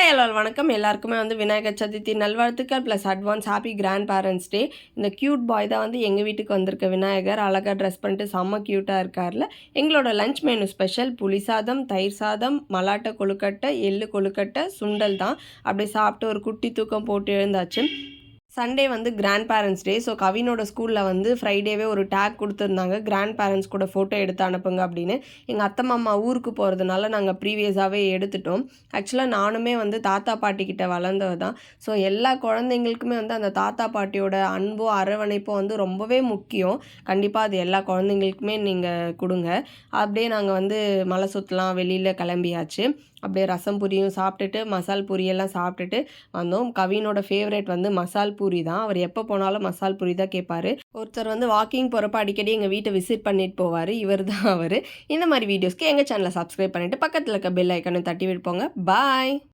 Hi hello வணக்கம். எல்லாருக்குமே வந்து விநாயகர் சதுர்த்தி நல்வாழ்த்துக்கள் plus advance happy grandparents day இந்த க்யூட் பாய் தான் வந்து எங்கள் வீட்டுக்கு வந்திருக்க விநாயகர். அழகாக ட்ரெஸ் பண்ணிட்டு செம்ம க்யூட்டாக இருக்கார்ல. எங்களோட லஞ்ச் மெனு ஸ்பெஷல் புளி சாதம் தயிர் சாதம் மலாட்டை கொழுக்கட்டை எள்ளு கொழுக்கட்டை சுண்டல் தான். அப்படியே சாப்பிட்டு ஒரு குட்டி தூக்கம் போட்டு எழுந்தாச்சு. சண்டே வந்து கிராண்ட் பேரண்ட்ஸ் டே ஸோ கவினோட ஸ்கூலில் வந்து ஃப்ரைடேவே ஒரு டேக் கொடுத்துருந்தாங்க. கிராண்ட் பேரண்ட்ஸ் கூட ஃபோட்டோ எடுத்து அனுப்புங்க அப்படின்னு. எங்கள் அத்தை மாமா ஊருக்கு போகிறதுனால நாங்கள் ப்ரீவியஸாகவே எடுத்துட்டோம். ஆக்சுவலாக நானுமே வந்து தாத்தா பாட்டிக்கிட்ட வளர்ந்தது தான் ஸோ எல்லா குழந்தைங்களுக்குமே வந்து அந்த தாத்தா பாட்டியோட அன்போ அரவணைப்போ வந்து ரொம்பவே முக்கியம். கண்டிப்பாக அது எல்லா குழந்தைங்களுக்குமே நீங்கள் கொடுங்க. அப்படியே நாங்கள் வந்து மலை சுற்றலாம் வெளியில் கிளம்பியாச்சு. அப்படியே ரசம் பூரியும் சாப்பிட்டுட்டு மசால் பூரியெல்லாம் சாப்பிட்டுட்டு வந்தோம். கவினோட ஃபேவரேட் வந்து மசால் பூரி தான். அவர் எப்போ போனாலும் மசால் பூரி தான் கேட்பார் ஒருத்தர் வந்து வாக்கிங் போகிறப்ப அடிக்கடி எங்கள் வீட்டை விசிட் பண்ணிட்டு போவார். இவர் தான் அவர். இந்த மாதிரி வீடியோஸ்க்கு எங்கள் சேனலை சப்ஸ்கிரைப் பண்ணிவிட்டு பக்கத்தில் இருக்க பெல் ஐக்கனை தட்டி விடுப்போங்க பாய்